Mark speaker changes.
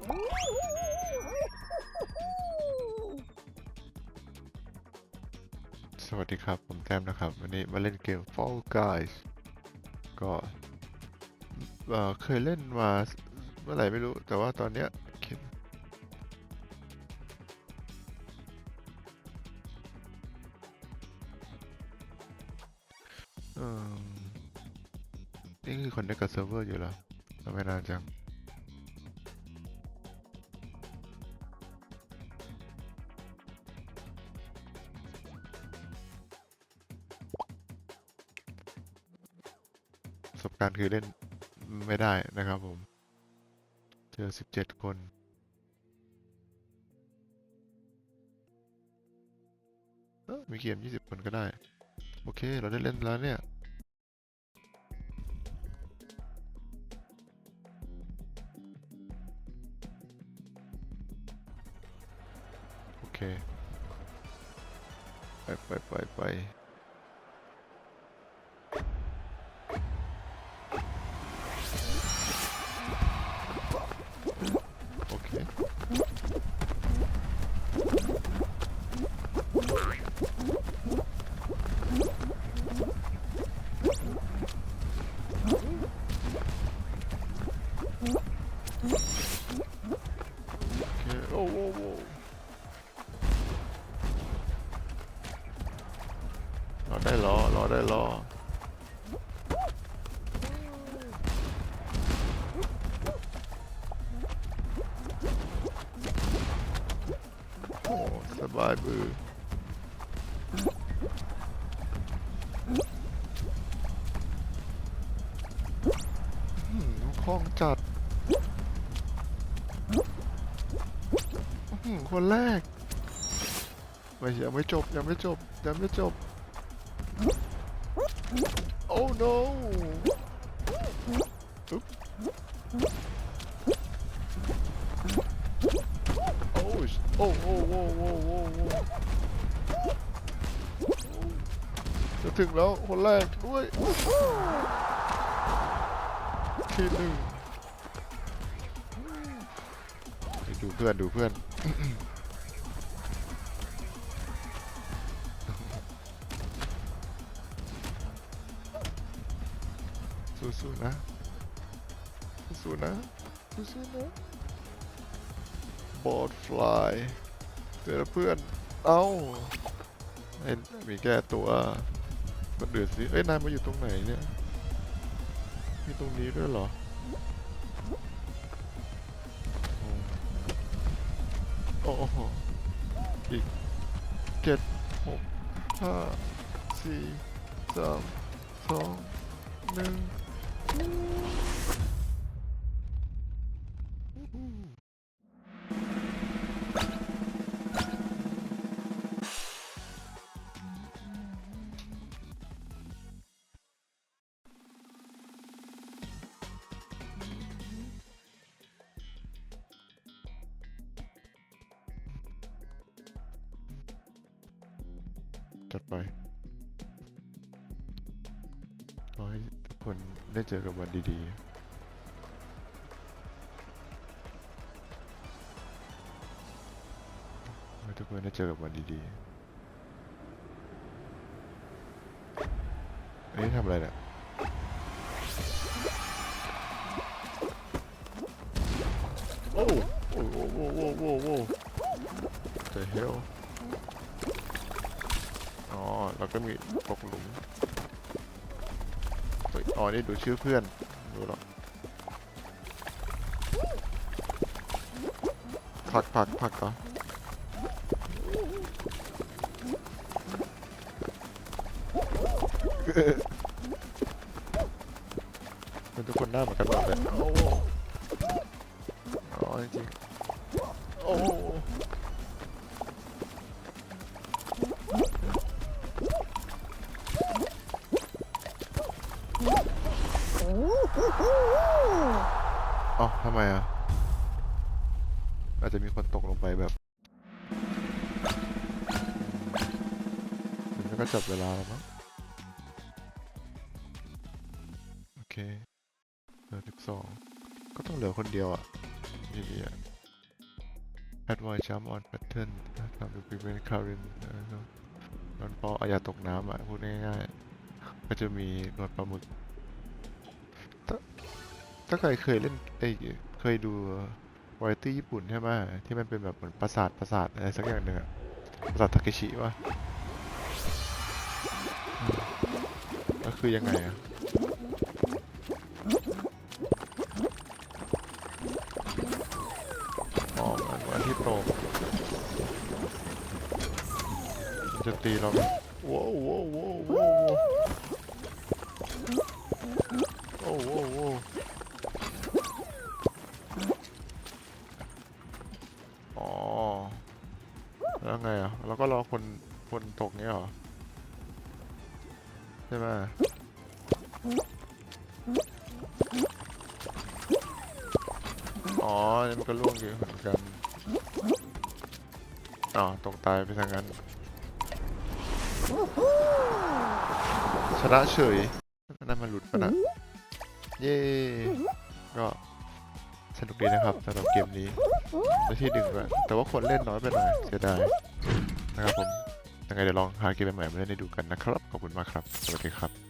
Speaker 1: สวัสดีครับ ผมแต้มนะครับ วันนี้มาเล่นเกม Fall Guys ก็เคยเล่นมาเมื่อไหร่ไม่รู้ แต่ว่าตอนเนี้ยอืมนี่คือคอนเนคกับเซิร์ฟเวอร์อยู่แล้วทำไมนานจัง ประสบการณ์คือเล่นไม่ได้นะครับผม เจอ17คนเอ้อมีเกม20คนก็ได้ โอเค เราได้เล่นแล้วเนี่ยโอเค ไปไปไปไป ได้รอรอได้รอโอ้สบายมือคล่องจัดคนแรกไม่ยังไม่จบยังไม่จบยังไม่จบ โอ้ no อึ๊บโอ้ยโอ้โอ้โอ้โอ้โอ้โอ้จะถึงแล้วคนแรกด้วยทีหนึ่งดูเพื่อนดูเพื่อน สู้ๆนะ สู้ๆนะ สู้ๆนะบอดฟลายเจอเพื่อน เอ้าไอ้มีแก้ตัวมันเดือดสิเอ้ยนายมาอยู่ตรงไหนเนี่ย มีตรงนี้ด้วยเหรอโอ้โหอีกเจ็ดหกห้าสี่สามสองหนึ่ง Goodbye. Bye. คนได้เจอกับวันดีๆให้ทุกคนได้เจอกับวันดีๆอันนี้ทำอะไรเนี่ยโอ้โอ้โอ้โอ้โอ้โอ้โอ้ The hell อ๋อ แล้วก็มีตกหลุมเฮ้ย อ๋อ นี่ดูชื่อเพื่อน ดูหรอกผลักผลักผลักเหรอมันทุกคนหน้าเหมือนกันหมดเลยโอ้โหอ๋อจริงโอ้ อ๋อทำไมอะ อาจจะมีคนตกลงไปแบบมันก็จับเวลาแล้วมั้งโอเคเหลือสิบสองก็ต้องเหลือคนเดียวอะทีนี้อะ avoid jump on pattern ทำ to prevent current นะครับมันก็อย่าตกน้ำอะ พูดง่ายๆ ก็จะมีหนวดปลาหมึก ถ้าใครเคยเล่นไอยเคยดูวาไรตี้ญี่ปุ่นใช่ไหมที่มันเป็นแบบเหมือนปราสาทปราสาทอะไรสักอย่างหนึ่งอะปราสาททาเคชิวะก็คือยังไงอะอ๋อมันวันที่ตกมันจะตีเราไหมว้าวว้าวว้าว นตกเงี้ยหรอ ใช่ไหมอ๋อนี่มันก็ล่วงอยู่เหมือนกัน อ๋อ ตกตายไปทางนั้น ชนะเฉยนั่นมันหลุดปะนะ เย้ก็สนุกดีนะครับสำหรับเกมนี้ในที่หนึ่งด้วยแต่ว่าคนเล่นน้อยไปหน่อยเสียดายนะครับผม ยังไงเดี๋ยวลองหาเกมใหม่ๆมาเล่นให้ดูกันนะครับ ขอบคุณมากครับ สวัสดีครับ